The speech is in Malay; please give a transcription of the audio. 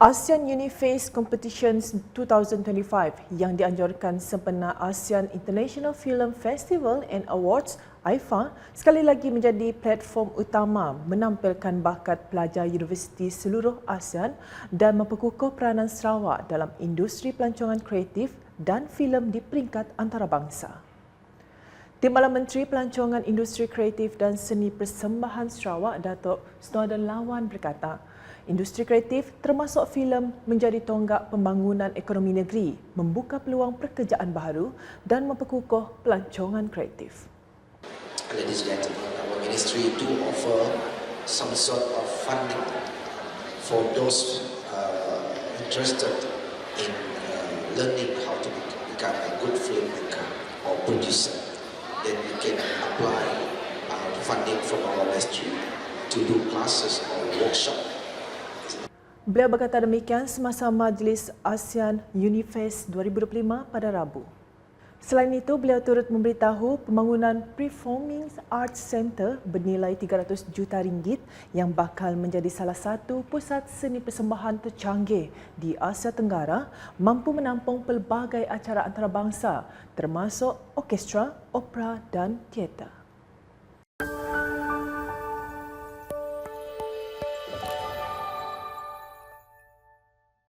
ASEAN Uniface Competitions 2025 yang dianjurkan sempena ASEAN International Film Festival and Awards AIFA sekali lagi menjadi platform utama menampilkan bakat pelajar universiti seluruh ASEAN dan memperkukuh peranan Sarawak dalam industri pelancongan kreatif dan filem di peringkat antarabangsa. Timbalan Menteri Pelancongan Industri Kreatif dan Seni Persembahan Sarawak Datuk Snowden Lawan berkata, industri kreatif termasuk filem menjadi tonggak pembangunan ekonomi negeri, membuka peluang pekerjaan baru dan memperkukuh pelancongan kreatif. Ladies and gentlemen, our ministry do offer some sort of funding for those uh, interested in uh, learning how to become a good filmmaker or producer. Then we can apply uh, funding from our ministry to do classes or workshop Beliau berkata demikian semasa Majlis ASEAN Uniface 2025 pada Rabu. Selain itu, beliau turut memberitahu pembangunan Performing Arts Centre bernilai 300 juta ringgit yang bakal menjadi salah satu pusat seni persembahan tercanggih di Asia Tenggara mampu menampung pelbagai acara antarabangsa termasuk orkestra, opera dan teater.